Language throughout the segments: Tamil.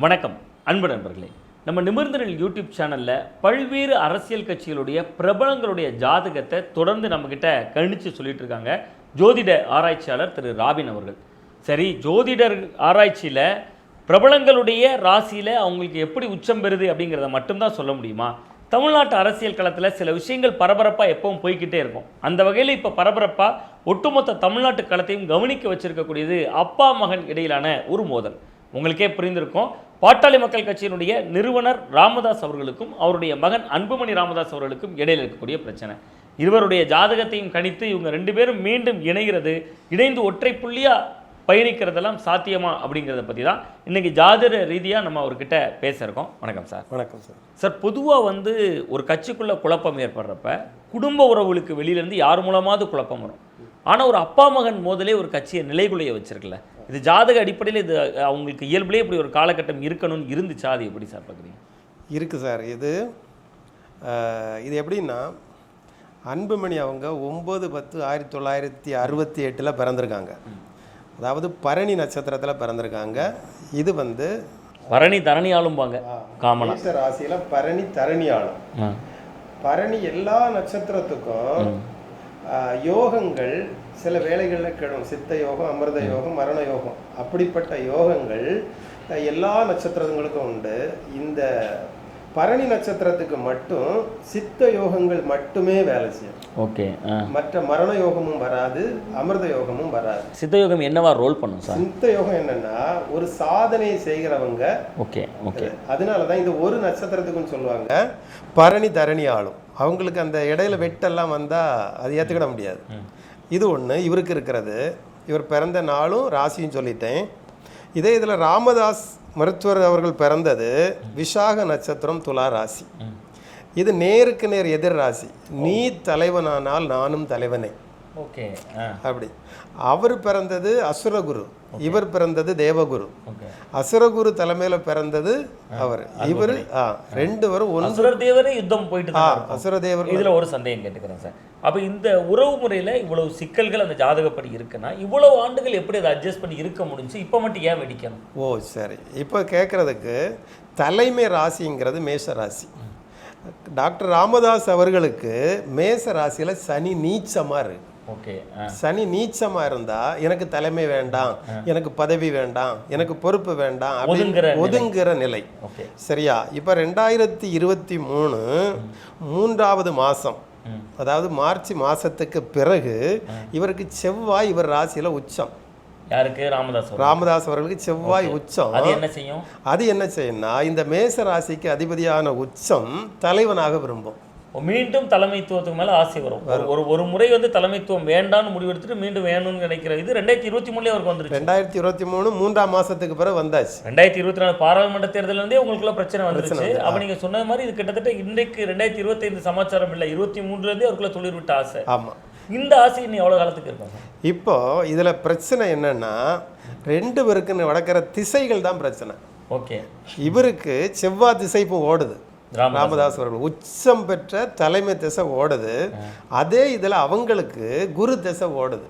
வணக்கம் அன்பு நண்பர்களே. நம்ம நிமிர்ந்தனில் யூடியூப் சேனலில் பல்வேறு அரசியல் கட்சிகளுடைய பிரபலங்களுடைய ஜாதகத்தை தொடர்ந்து நம்மக்கிட்ட கணிச்சு சொல்லிட்டு இருக்காங்க. ஜோதிட ஆராய்ச்சியாளர் திரு ராபின் அவர்கள். சரி ஜோதிடர் ஆராய்ச்சியில் பிரபலங்களுடைய ராசியில் அவங்களுக்கு எப்படி உச்சம் பெறுது அப்படிங்கிறத மட்டும்தான் சொல்ல முடியுமா? தமிழ்நாட்டு அரசியல் களத்தில் சில விஷயங்கள் பரபரப்பாக எப்பவும் போய்க்கிட்டே இருக்கும். அந்த வகையில் இப்போ பரபரப்பாக ஒட்டுமொத்த தமிழ்நாட்டு களத்தையும் கவனிக்க வச்சிருக்கக்கூடியது அப்பா மகன் இடையிலான ஒரு மோதல். உங்களுக்கே புரிந்திருக்கும். பாட்டாளி மக்கள் கட்சியினுடைய நிறுவனர் ராமதாஸ் அவர்களுக்கும் அவருடைய மகன் அன்புமணி ராமதாஸ் அவர்களுக்கும் இடையில் இருக்கக்கூடிய பிரச்சனை. இருவருடைய ஜாதகத்தையும் கணித்து இவங்க ரெண்டு பேரும் மீண்டும் இணைகிறது இணைந்து ஒற்றை புள்ளியா பயணிக்கிறதெல்லாம் சாத்தியமா அப்படிங்கிறத பற்றி தான் இன்னைக்கு ஜாதக ரீதியாக நம்ம அவர்கிட்ட பேச இருக்கோம் வணக்கம் சார். வணக்கம் சார். சார் பொதுவாக வந்து ஒரு கட்சிக்குள்ள குழப்பம் ஏற்படுறப்ப குடும்ப உறவுகளுக்கு வெளியிலேருந்து யார் மூலமாவது குழப்பம் வரும். ஆனால் ஒரு அப்பா மகன் மோதலே ஒரு கட்சியை நிலைகுலைய வச்சிருக்குல்ல இது ஜாதக அடிப்படையில் இது அவங்களுக்கு இயல்புலேயே இப்படி ஒரு காலகட்டம் இருக்கணும்னு இருந்துச்சா அது எப்படி சார் பார்க்குறீங்க இருக்குது சார். இது இது எப்படின்னா அன்புமணி அவங்க ஒம்பது பத்து ஆயிரத்தி தொள்ளாயிரத்தி அறுபத்தி எட்டில் பிறந்திருக்காங்க. அதாவது பரணி நட்சத்திரத்தில் பிறந்திருக்காங்க. இது வந்து பரணி தரணி ஆளும்பாங்க காமனா. ராசியில் பரணி தரணி ஆளும். பரணி எல்லா நட்சத்திரத்துக்கும் யோகங்கள் சில வேலைகளில் கிடும். சித்த யோகம் அமிர்த யோகம் மரண யோகம். அப்படிப்பட்ட யோகங்கள் எல்லா நட்சத்திரங்களுக்கும் உண்டு. இந்த பரணி நட்சத்திரத்துக்கு மட்டும் சித்த யோகங்கள் மட்டுமே வேலை செய்யும். ஓகே மற்ற மரண யோகமும் வராது அமிர்த யோகமும் வராது. சித்தயோகம் என்னவா ரோல் பண்ணும் சார்? சித்த யோகம் என்னன்னா ஒரு சாதனை செய்கிறவங்க ஓகே ஓகே. அதனால தான் இந்த ஒரு நட்சத்திரத்துக்குன்னு சொல்லுவாங்க பரணி தரணி ஆளும். அவங்களுக்கு அந்த இடையில வெட்டெல்லாம் வந்தால் அது ஏற்றுக்கிட முடியாது. இது ஒன்று இவருக்கு இருக்கிறது. இவர் பிறந்த நாளும் ராசியும் சொல்லிட்டேன். இதே இதில் ராமதாஸ் மருத்துவர் அவர்கள் பிறந்தது விசாக நட்சத்திரம் துலா ராசி. இது நேருக்கு நேர் எதிர் ராசி. நீ தலைவனானால் நானும் தலைவனே. ஓகே அப்படி. அவர் பிறந்தது அசுரகுரு. இவர் பிறந்தது தேவகுரு. அசுரகுரு தலைமையில பிறந்தது அவர். இவர் ரெண்டு பேரும் ஒன்று தேவரே யுத்தம் போயிட்டு இருக்கும். அசுரதேவர் இதுல ஒரு சந்தேகம் கேட்டுக்கிறேன் சார். அப்ப இந்த உறவு முறையில இவ்வளவு சிக்கல்கள் அந்த ஜாதகப்படி இருக்குன்னா இவ்வளவு ஆண்டுகள் எப்படி அதை அட்ஜஸ்ட் பண்ணி இருக்க முடிஞ்சு இப்ப மட்டும் ஏன் வெடிக்கணும்? ஓ சரி. இப்போ கேட்குறதுக்கு தலைமை ராசிங்கிறது மேஷ ராசி. டாக்டர் ராமதாஸ் அவர்களுக்கு மேஷ ராசியில் சனி நீச்சமாக இருக்கு. ஓகே சனி நீச்சமாக இருந்தால் எனக்கு தலைமை வேண்டாம் எனக்கு பதவி வேண்டாம் எனக்கு பொறுப்பு வேண்டாம் அப்படின்னு நிலை. ஒதுங்குற நிலை. சரியா? இப்போ ரெண்டாயிரத்தி இருபத்தி மூணு மூன்றாவது மாதம் ம். அதாவது மார்ச் மாதத்துக்கு பிறகு இவருக்கு செவ்வாய் இவர் ராசியில் உச்சம். யாருக்கு? ராமதாஸ். ராமதாஸ் அவர்களுக்கு செவ்வாய் உச்சம். அது என்ன செய்யும்? அது என்ன செய்யும்னா இந்த மேச ராசிக்கு அதிபதியான உச்சம் தலைவனாக விரும்பும். மீண்டும் தலைமைத்துவத்துக்கு மேல ஆசை வரும். ஒரு- ஒரு முறை வந்து தலைமைத்துவம் வேண்டாம்னு முடிவெடுத்துட்டு மீண்டும் வேணும்னு நினைக்கிற இது ரெண்டாயிரத்தி இருபத்தி மூணுலேயே அவருக்கு வந்துருச்சு. ரெண்டாயிரத்தி இருபத்தி மூணு மூன்றாம் மாசத்துக்கு பிறகு வந்தாச்சு. ரெண்டாயிரத்தி இருபத்தி நாலு பாராளுமன்ற தேர்தல்ல இருந்தே உங்களுக்குள்ள பிரச்சனை வந்துருச்சு. அப்ப நீங்க சொன்ன மாதிரி இது கிட்டத்தட்ட இன்றைக்கு ரெண்டாயிரத்தி இருபத்தைந்து சமாச்சாரம் இல்லை. இருபத்தி மூணுல இருந்தே அவருக்குள்ள துளிர்விட்ட ஆசை. ஆமாம் இந்த ஆசை இன்னும் எவ்வளவு காலத்துக்கு இருக்கும் சார்? இப்போ இதில் பிரச்சனை என்னன்னா ரெண்டு பேருக்கு நடக்கிற திசைகள் தான் பிரச்சனை. ஓகே. இவருக்கு செவ்வாய் திசை இப்போ ஓடுது. ராமதாஸ். அவர்கள். உச்சம் பெற்ற தலைமை திசை ஓடுது. அதே இதில் அவங்களுக்கு குரு திசை ஓடுது.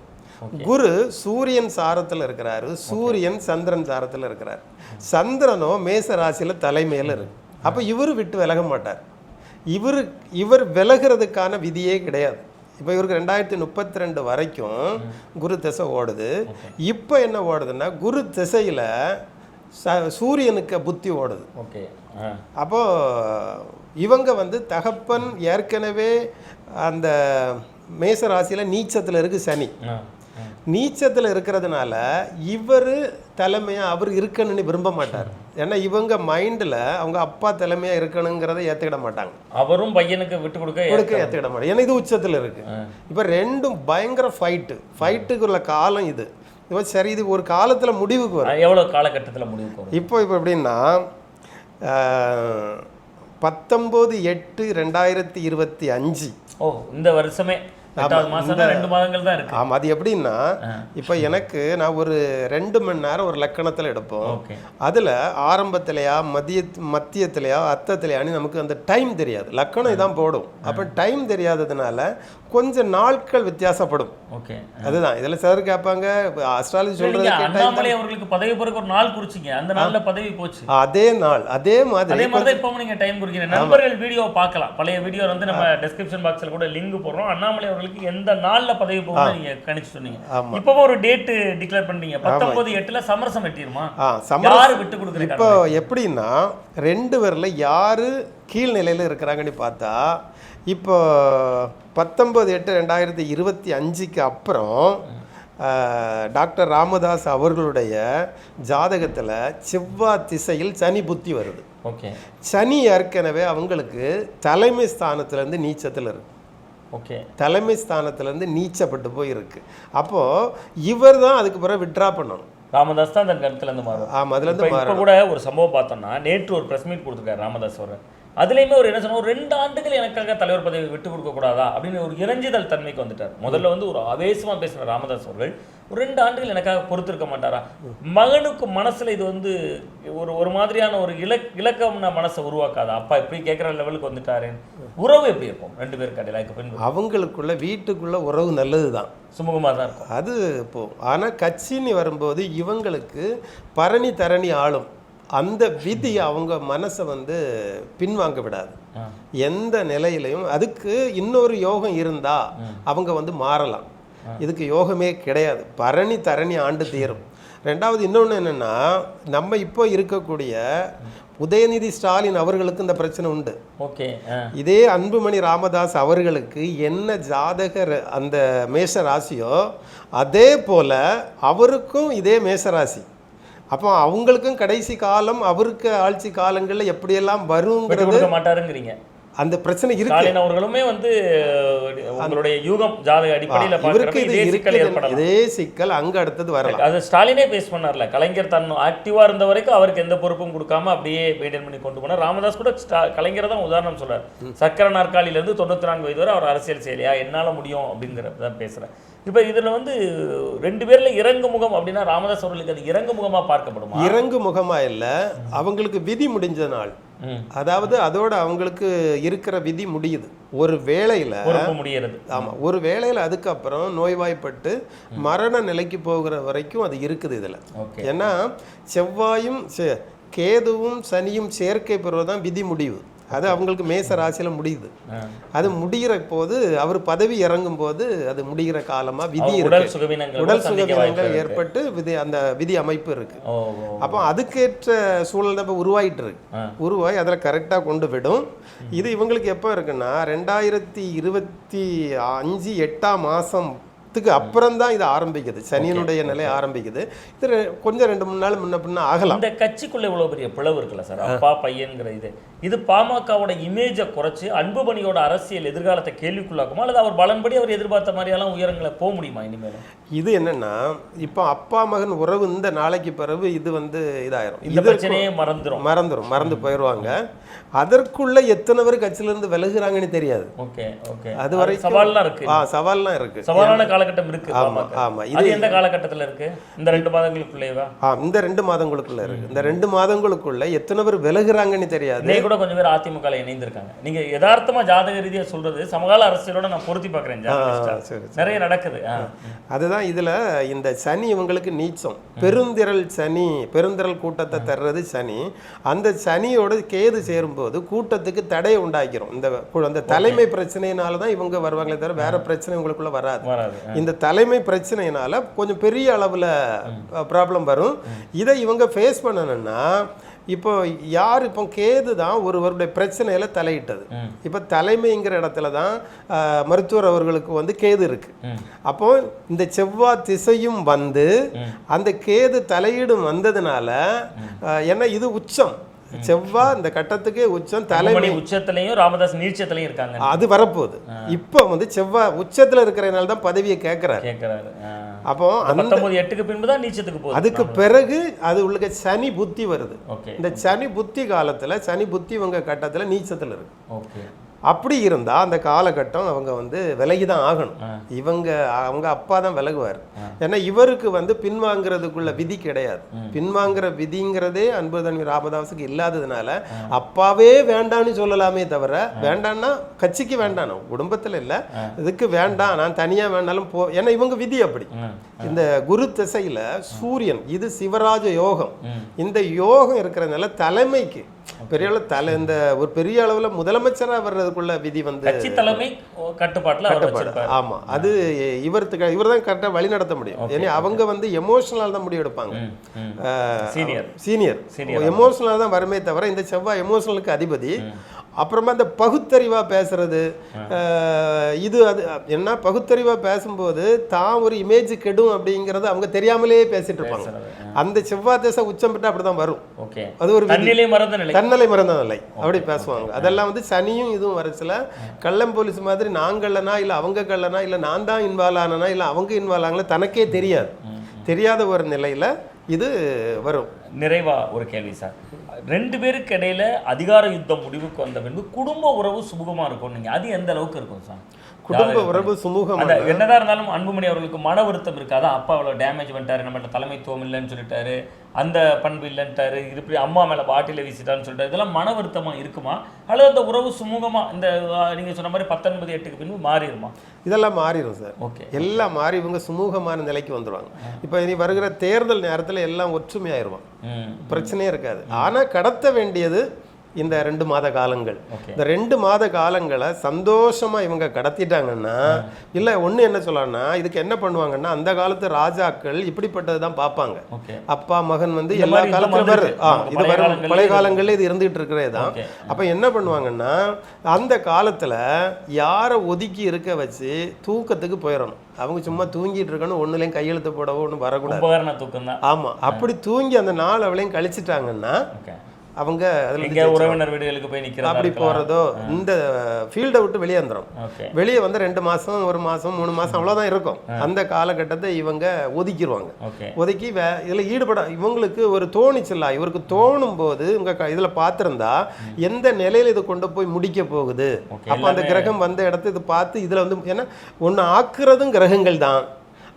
குரு சூரியன் சாரத்தில் இருக்கிறாரு. சூரியன் சந்திரன் சாரத்தில் இருக்கிறார். சந்திரனோ மேச ராசியில் தலைமையில் இருக்கு. அப்போ இவர் விட்டு விலக மாட்டார். இவர் இவர் விலகிறதுக்கான விதியே கிடையாது. இப்போ இவருக்கு ரெண்டாயிரத்தி முப்பத்தி ரெண்டு வரைக்கும் குரு திசை ஓடுது. இப்போ என்ன ஓடுதுன்னா குரு திசையில் ச சூரியனுக்கு புத்தி ஓடுது. ஓகே. ஆ அப்போ இவங்க வந்து தகப்பன் ஏற்கனவே அந்த மேச ராசியில் நீச்சத்தில் இருக்கு சனி. நீச்சத்தில் இருக்கிறதுனால இவர் தலைமையாக அவர் இருக்கணும்னு விரும்ப மாட்டார். ஏன்னா இவங்க மைண்டில் அவங்க அப்பா தலைமையாக இருக்கணுங்கிறத ஏற்றுக்கிட மாட்டாங்க. அவரும் பையனுக்கு விட்டு கொடுக்க கொடுக்க ஏற்றுக்கிட மாட்டாங்க. ஏன்னா இது உச்சத்தில் இருக்கு. ஆ. இப்போ ரெண்டும் பயங்கர ஃபைட்டு ஃபைட்டுக்குள்ள காலம் இது. இப்போ சரி இது ஒரு காலத்தில் முடிவுக்கு வரும். ஆ, எவ்வளவு காலகட்டத்துல முடிவுக்கு வரும்? இப்போ இப்போ எப்படின்னா பத்தொம்போது எட்டு ரெண்டாயிரத்தி இருபத்தி அஞ்சு. ஓ இந்த வருஷமே. ஆமாம் அது எப்படின்னா இப்போ எனக்கு நான் ஒரு ரெண்டு மணி நேரம் ஒரு லக்கணத்தில் எடுப்போம். அதில் ஆரம்பத்திலையா மதிய மத்தியத்திலையா அத்தத்திலையான்னு நமக்கு அந்த டைம் தெரியாது. லக்கணம் இதான் போடும். அப்போ டைம் தெரியாததுனால கொஞ்சம் நாட்கள் வித்தியாசப்படும். ஓகே. அதுதான். இதுல சிலர் கேட்பாங்க அஸ்ட்ராலஜி சொல்றது அண்ணாமலை அவர்களுக்கு பதவி பிறகு ஒரு நாள் குறிச்சிங்க. அந்த நாள்ல பதவி போச்சு. அதே நாள் அதே மாதிரி அதே மாதிரி இப்போ நீங்க டைம் குறிக்கிறீங்க நண்பர்கள் வீடியோ பார்க்கலாம். பழைய வீடியோ வந்து நம்ம டெஸ்கிரிப்ஷன் பாக்ஸ்ல கூட லிங்க் போடுறோம். அண்ணாமலை அவர்களுக்கு எந்த நாள்ல பதவி போகும் நீங்க கணிச்சு சொன்னீங்க. இப்பவும் ஒரு டேட் டிக்ளேர் பண்ணீங்க பத்தொன்பது எட்டுல சமரசம் வெட்டிருமா? யாரு விட்டு கொடுக்குற இப்போ எப்படின்னா ரெண்டு பேர்ல யாரு கீழ்நிலையில் இருக்கிறாங்கன்னு பார்த்தா இப்போ பத்தொன்பது எட்டு ரெண்டாயிரத்தி இருபத்தி அஞ்சுக்கு அப்புறம் டாக்டர் ராமதாஸ் அவர்களுடைய ஜாதகத்தில் செவ்வாய் திசையில் சனி புத்தி வருது. ஓகே. சனி ஏற்கனவே அவங்களுக்கு தலைமை ஸ்தானத்திலேருந்து நீச்சத்தில் இருக்கு. ஓகே. தலைமை ஸ்தானத்திலேருந்து நீச்சப்பட்டு போய் இருக்கு அப்போது இவர் தான் அதுக்கு பிறகு விட்ரா பண்ணணும். ராமதாஸ் தான் அந்த கருத்துல இருந்து மாறும் ஆமாம் அதுலேருந்து கூட ஒரு சம்பவம் பார்த்தோம்னா நேற்று ஒரு பிரஸ் மீட் கொடுத்துருக்காரு ராமதாஸ் அவர். அதுலயுமே ஒரு என்ன சொன்னா ஒரு ரெண்டு ஆண்டுகள் எனக்காக தலைவர் பதவி விட்டு கொடுக்க கூடாதா அப்படின்னு ஒரு இறைஞ்சுதல் தன்மைக்கு வந்துட்டார். முதல்ல வந்து ஒரு ஆவேசமா பேசின ராமதாஸ் அவர்கள் ஒரு ரெண்டு ஆண்டுகள் எனக்காக பொறுத்திருக்க மாட்டாரா? மகனுக்கு மனசுல இது வந்து ஒரு ஒரு மாதிரியான ஒரு இலக் இலக்கம்ன மனசை உருவாக்காதா? அப்பா இப்படி கேட்குற லெவலுக்கு வந்துட்டாரு. உறவு எப்படி இருக்கும்? ரெண்டு பேருக்கு இடையில பின்பு அவங்களுக்குள்ள வீட்டுக்குள்ள உறவு நல்லது தான் சுமூகமா தான் இருக்கும். அது இப்போ ஆனால் கட்சின்னு வரும்போது இவங்களுக்கு பரணி தரணி ஆளும். அந்த விதி அவங்க மனசை வந்து பின்வாங்க விடாது. எந்த நிலையிலையும் அதுக்கு இன்னொரு யோகம் இருந்தா அவங்க வந்து மாறலாம். இதுக்கு யோகமே கிடையாது. பரணி தரணி ஆண்டு தீரும். ரெண்டாவது இன்னொன்று என்னன்னா நம்ம இப்போ இருக்கக்கூடிய உதயநிதி ஸ்டாலின் அவர்களுக்கு இந்த பிரச்சனை உண்டு. ஓகே இதே அன்புமணி ராமதாஸ் அவர்களுக்கு என்ன ஜாதக ர- அந்த மேஷ ராசியோ அதே போல அவருக்கும் இதே மேஷ ராசி. அப்போ அவங்களுக்கும் கடைசி காலம் அவருக்கு ஆட்சி காலங்களில் எப்படியெல்லாம் கொடுக்க மாட்டாருங்கிறீங்க. அந்த பிரச்சனை இருக்கு. அவர்களுமே வந்து உங்களுடைய யூகம் ஜாதக அடிப்படையில இவருக்கு இது சிக்கல் ஏற்படலாம். இதே சிக்கல் அங்க அடுத்தது வரலாம். அது ஸ்டாலினே பேஸ் பண்ணார்ல. கலைஞர் தன் ஆக்டிவா இருந்த வரைக்கும் அவருக்கு எந்த பொறுப்பும் கொடுக்காம அப்படியே மெயின்டைன் பண்ணி கொண்டு போனார். ராமதாஸ் கூட கலைஞரை தான் உதாரணம் சொல்றாரு. சக்கர நாற்காலியில இருந்து தொண்ணூத்தி நான்கு வயது வரை அவர் அரசியல் செய்யலையா என்னால முடியும் அப்படிங்கிறத தான் பேசுறேன் இப்ப இதுல வந்து ரெண்டு பேர்ல இறங்கு முகம் அப்படின்னா ராமதாஸ் அவர்களுக்கு அது இறங்கு முகமா பார்க்கப்படுமா? இறங்கு முகமா இல்ல. அவங்களுக்கு விதி முடிஞ்ச நாள். அதாவது அதோட அவங்களுக்கு இருக்கிற விதி முடியுது. ஒரு வேளையில பொறுப்பு முடியறது. ஆமா ஒரு வேளையில அதுக்கப்புறம் நோய்வாய்ப்பட்டு மரண நிலைக்கு போகிற வரைக்கும் அது இருக்குது இதுல. ஏன்னா செவ்வாயும் கேதுவும் சனியும் சேர்க்கை பெறுவதுதான் விதி முடிவு. அது அவங்களுக்கு மேச ராசியில முடியுது. அது முடிகிற போது அவர் பதவி இறங்கும் போது அது முடிகிற காலமா விதி உடல் இருக்கு. சுகவீனங்கள் உடல் சுகவீனங்கள். ஏற்பட்டு விதி அந்த விதி அமைப்பு இருக்கு. அப்போ அதுக்கேற்ற சூழல் இப்போ உருவாயிட்டு இருக்கு. ஆ. உருவாகி அதில் கரெக்டாக கொண்டு விடும். இது இவங்களுக்கு எப்போ இருக்குன்னா ரெண்டாயிரத்தி இருபத்தி அஞ்சு எட்டாம் மாதத்துக்கு அப்புறம் தான் இது ஆரம்பிக்குது. சனியனுடைய நிலை ஆரம்பிக்குது. இது கொஞ்சம் ரெண்டு மூணு நாள் முன்ன பின்ன ஆகலாம். இந்த கட்சிக்குள்ள இவ்வளவு பெரிய பிளவு இருக்குல்ல சார்? அப்பா பையன்கிற இது. இது பாமகவோட இமேஜை குறைச்சு அன்புமணியோட அரசியல் எதிர்காலத்தை கேள்விக்குள்ளாக்குமா? அல்லது அவர் பலன்படி அவர் எதிர்பார்த்த மாதிரியெல்லாம் உயரங்களை போக முடியுமா இனிமேலும்? இது என்னன்னா இப்போ அப்பா மகன் உறவு இந்த நாளைக்கு பிறகு இது வந்து இதாயிரும். இந்த பிரச்சனையே மறந்துரும். மறந்துடும் மறந்து போயிடுவாங்க. அதற்குள்ள எத்தனை பேர் கட்சியிலேருந்து விலகுறாங்கன்னு தெரியாது. Okay okay. அது வரைக்கும் சவால்லாம் இருக்கு. ஆ சவால்லாம் இருக்கு. சவாலான காலகட்டம் இருக்கு ஆமா ஆமா. அது எந்த காலகட்டத்துல இருக்கு? இந்த ரெண்டு மாதங்களுக்குள்ளேவா? ஆ இந்த ரெண்டு மாதங்களுக்குள்ள இருக்கு. இந்த ரெண்டு மாதங்களுக்குள்ள எத்தனை பேர் விலகுறாங்கன்னு தெரியாது. இன்னைக்கு கூட கொஞ்சம் பேர் அதிமுக இணைந்திருக்காங்க. நீங்க யதார்த்தமா ஜாதக ரீதியா சொல்றது சமகால அரசியலோட நான் பொருத்தி. சரி நிறைய நடக்குது. அதுதான் இதுல இந்த சனி இவங்களுக்கு நீச்சம். பெருந்திரள் சனி பெருந்திரள் கூட்டத்தை தர்றது சனி. அந்த சனியோட கேது சேரும்போது கூட்டத்துக்கு தடையை உண்டாக்கிறோம். இந்த அந்த தலைமை பிரச்சனையினால தான் இவங்க வருவாங்களே தவிர வேற பிரச்சனை இவங்களுக்குள்ள வராது. வராது இந்த தலைமை பிரச்சனையினால கொஞ்சம் பெரிய அளவில் ப்ராப்ளம் வரும். இதை இவங்க ஃபேஸ் பண்ணணும்னா இப்போ யார் இப்போ கேது தான் ஒருவருடைய பிரச்சனையில தலையிட்டது. இப்போ தலைமைங்கிற இடத்துல தான் மருத்துவர் அவர்களுக்கு வந்து கேது இருக்கு. அப்போ இந்த செவ்வாய் திசையும் வந்து அந்த கேது தலையீடும் வந்ததுனால ஏன்னா இது உச்சம். செவ்வாய் இந்த கட்டத்துக்கே உச்சம் தலைமை. அன்புமணி உச்சத்திலையும் ராமதாஸ் நீச்சத்திலையும் இருக்காங்க. அது வரப்போகுது. இப்போ வந்து செவ்வாய் உச்சத்துல இருக்கிறதுனால தான் பதவியை கேட்குறாரு கேட்கறாரு. அப்போ அந்த பத்தொன்பது எட்டுக்கு பின்பு தான் நீச்சத்துக்கு போகுது. அதுக்கு பிறகு அது உள்ள சனி புத்தி வருது. இந்த சனி புத்தி காலத்துல சனி புத்தி உங்க கட்டத்துல நீச்சத்துல இருக்கு. ஓகே. அப்படி இருந்தா அந்த காலகட்டம் அவங்க வந்து விலகி தான் ஆகணும் இவங்க அவங்க அப்பா தான் விலகுவார். ஏன்னா இவருக்கு வந்து பின்வாங்குறதுக்குள்ள விதி கிடையாது. பின்வாங்குற விதிங்கிறதே அன்புதன்வி ராமதாஸுக்கு இல்லாததுனால அப்பாவே வேண்டான்னு சொல்லலாமே தவிர வேண்டான்னா கட்சிக்கு வேண்டாம். குடும்பத்துல இல்ல. இதுக்கு வேண்டாம். நான் தனியா வேணாலும் போ ஏன்னா இவங்க விதி அப்படி. இந்த குரு திசையில சூரியன் இது சிவராஜ யோகம். இந்த யோகம் இருக்கிறதுனால தலைமைக்கு பெரிய அளவு தலை இந்த ஒரு பெரிய அளவுல முதலமைச்சரா வர்றதுக்குள்ள விதி வந்து கட்சி தலைமை கட்டுப்பாட்டுல கட்டுப்பாடு. வச்சிருப்பாரு. ஆமா. அது இவருக்கு இவர் தான் கரெக்டாக வழி நடத்த முடியும் ஏன்னா அவங்க வந்து எமோஷனல் தான் முடிவு எடுப்பாங்க. Senior senior. எமோஷனலாக தான் வருமே தவிர இந்த செவ்வாய் எமோஷனலுக்கு அதிபதி. அப்புறமா இந்த பகுத்தறிவா பேசுறது இது அது என்ன பகுத்தறிவா பேசும்போது தான் ஒரு இமேஜ் கெடும் அப்படிங்கறது அவங்க தெரியாமலே பேசிட்டு இருப்பாங்க. அந்த செவ்வாய் தேச உச்சம் பெற்று அப்படிதான் வரும். அது ஒரு. தன்னிலை மறந்த நிலை. தன்னலை மறந்த நிலை. அப்படி பேசுவாங்க. அதெல்லாம் வந்து சனியும் இதுவும் வரச்சுல கள்ளம் போலீஸ் மாதிரி நான் கள்ளனா இல்ல அவங்க கள்ளனா இல்ல நான் தான் இன்வால்வ் ஆனனா இல்ல அவங்க இன்வால்வ் ஆகல தனக்கே தெரியாது. தெரியாத ஒரு நிலையில இது வரும். நிறைவா ஒரு கேள்வி சார். ரெண்டு பேருக்கு இடையில அதிகார யுத்தம் முடிவுக்கு வந்த பின்பு குடும்ப உறவு சுமூகமாக இருக்கும் நீங்கள் அது எந்த அளவுக்கு இருக்கும் சார்? குடும்ப உறவு சுமூகம் என்னதான் இருந்தாலும் அன்புமணி அவர்களுக்கு மன வருத்தம் இருக்காதா அப்பா அவ்வளோ டேமேஜ் பண்ணிட்டாரு நம்மகிட்ட தலைமைத்துவம் இல்லைன்னு சொல்லிட்டாரு அந்த பண்பு இல்லைன்ட்டாரு இப்படி அம்மா மேல பாட்டில வீசிட்டான்னு சொல்லிட்டாரு இதெல்லாம் மன வருத்தமா இருக்குமா? அல்லது அந்த உறவு சுமூகமா இந்த ஆ, நீங்க சொன்ன மாதிரி பத்தொன்பது எட்டுக்கு பின்பு மாறிடுமா? இதெல்லாம் மாறிடும் சார். ஓகே. எல்லாம் மாறி இவங்க சுமூகமான நிலைக்கு வந்துருவாங்க. இப்போ இனி வருகிற தேர்தல் நேரத்துல எல்லாம் ஒற்றுமையாயிருவாங்க ம். பிரச்சனையே இருக்காது. ஆனா கடத்த வேண்டியது இந்த ரெண்டு மாத காலங்கள். இந்த ரெண்டு மாத காலங்களை சந்தோஷமா இவங்க கடத்திட்டாங்கன்னா இல்ல ஒண்ணு என்ன சொல்லலாம்னா இதுக்கு என்ன பண்ணுவாங்கன்னா அந்த காலத்து ராஜாக்கள் இப்படிப்பட்டது தான் பார்ப்பாங்க. அப்பா மகன் வந்து எல்லா காலத்துலயும் வருது. ஆ, இது பழைய வரும் காலங்கள்ல பழைய இது காலங்கள்ல இது இருந்துகிட்டு இருக்கிறதே தான். அப்ப என்ன பண்ணுவாங்கன்னா அந்த காலத்துல யாரை ஒதுக்கி இருக்க வச்சு தூக்கத்துக்கு போயிடணும். அவங்க சும்மா தூங்கிட்டு இருக்கணும் ஒண்ணுலயும் கையெழுத்து போடவோ ஒன்றும் வரக்கூடாது. உபகரண தூக்கம் தான் ஆமா. அப்படி தூங்கி அந்த நாள் அவளையும் கழிச்சிட்டாங்கன்னா அவங்க அதுல உறவினர் வீடுகளுக்கு போய் நிக்கிறதா அப்படி. போறதோ இந்த ஃபீல்டை விட்டு வெளியே வந்துடும் வெளியே வந்து ரெண்டு மாசம் ஒரு மாசம் மூணு மாசம் அவ்வளவுதான் இருக்கும். அந்த காலகட்டத்தை இவங்க ஒதுக்கிடுவாங்க ஒதுக்கி வே இதில் ஈடுபட இவங்களுக்கு ஒரு தோணிச்சில்ல. இவருக்கு தோணும் போது இவங்க இதுல பார்த்திருந்தா எந்த நிலையில இது கொண்டு போய் முடிக்க போகுது? அப்ப அந்த கிரகம் வந்த இடத்த இது பார்த்து இதுல வந்து ஏன்னா ஒண்ணு ஆக்குறதும் கிரகங்கள் தான்.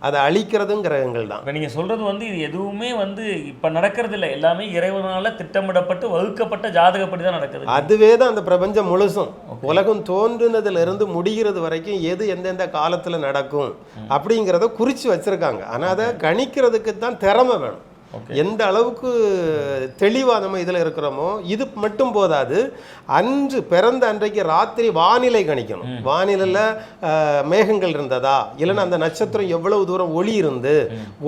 அதை அழிக்கிறதும் கிரகங்கள் தான். இப்போ நீங்கள் சொல்றது வந்து இது எதுவுமே வந்து இப்போ நடக்கிறது இல்லை எல்லாமே இறைவனால திட்டமிடப்பட்டு வகுக்கப்பட்ட ஜாதகப்படி தான் நடக்குது. அதுவே தான் அந்த பிரபஞ்சம் முழுசும். உலகம் தோன்றுனதுல இருந்து முடிகிறது வரைக்கும் எது எந்தெந்த காலத்துல நடக்கும் அப்படிங்கிறத குறிச்சு வச்சிருக்காங்க. ஆனா அதை கணிக்கிறதுக்கு தான் திறமை வேணும். எந்த அளவுக்கு தெளிவா நம்ம இதுல இருக்கிறோமோ இது மட்டும் போதாது. அன்று பிறந்த அன்றைக்கு ராத்திரி வானிலை கணிக்கணும். வானிலையில் மேகங்கள் இருந்ததா? இல்லைன்னா அந்த நட்சத்திரம் எவ்வளவு தூரம் ஒளி இருந்து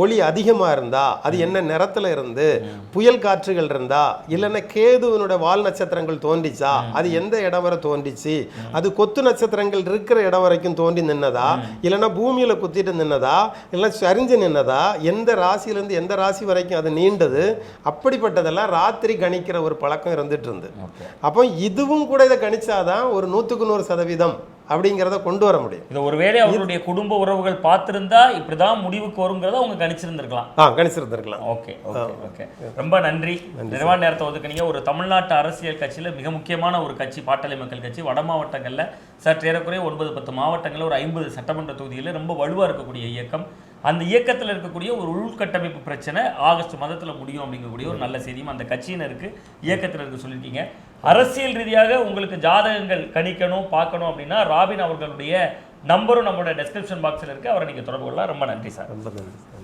ஒளி அதிகமா இருந்தா அது என்ன நிறத்துல இருந்து புயல் காற்றுகள் இருந்தா இல்லைன்னா கேதுவனுடைய வால் நட்சத்திரங்கள் தோன்றிச்சா அது எந்த இடம் வரை தோன்றிச்சு? அது கொத்து நட்சத்திரங்கள் இருக்கிற இடம் வரைக்கும் தோன்றி நின்னதா? இல்லைன்னா பூமியில குத்திட்டு நின்னதா? இல்லைன்னா சரிஞ்சு நின்னதா? எந்த ராசியிலேருந்து எந்த ராசி வரைக்கும் அது நீண்டது. அப்படிப்பட்டதெல்லாம் ராத்திரி கணிக்கிற ஒரு பழக்கம் இருந்துட்டு இருந்து அப்போ இதுவும் கூட இதை கணிச்சாதான் ஒரு நூற்றுக்கு நூறு சதவீதம் அப்படிங்கிறத கொண்டு வர முடியும். இது ஒருவேளை அவருடைய குடும்ப உறவுகள் பார்த்திருந்தா இப்படிதான் முடிவுக்கு வருங்கிறத அவங்க கணிச்சிருந்திருக்கலாம். ஆ கணிச்சிருந்திருக்கலாம். Okay okay okay. ரொம்ப நன்றி. நிறைவான நேரத்தை ஒதுக்குனீங்க. ஒரு தமிழ்நாட்டு அரசியல் கட்சியில மிக முக்கியமான ஒரு கட்சி பாட்டாளி மக்கள் கட்சி வட மாவட்டங்கள்ல சற்று ஏறக்குறைய ஒன்பது பத்து மாவட்டங்கள்ல ஒரு ஐம்பது சட்டமன்ற தொகுதியில ரொம்ப வலுவா இருக்கக்கூடிய இயக்கம். அந்த இயக்கத்தில் இருக்கக்கூடிய ஒரு உள்கட்டமைப்பு பிரச்சனை ஆகஸ்ட் மதத்தில் முடியும் அப்படிங்கக்கூடிய ஒரு நல்ல செய்தியும் அந்த கட்சியினருக்கு இயக்கத்தில் இருக்க சொல்லியிருக்கீங்க. அரசியல் ரீதியாக உங்களுக்கு ஜாதகங்கள் கணிக்கணும் பார்க்கணும் அப்படின்னா ராபின் அவர்களுடைய நம்பரும் நம்மளோட டெஸ்கிரிப்ஷன் பாக்ஸில் இருக்கு. அவரை நீங்கள் தொடர்பு கொள்ளலாம். ரொம்ப நன்றி சார். ரொம்ப நன்றி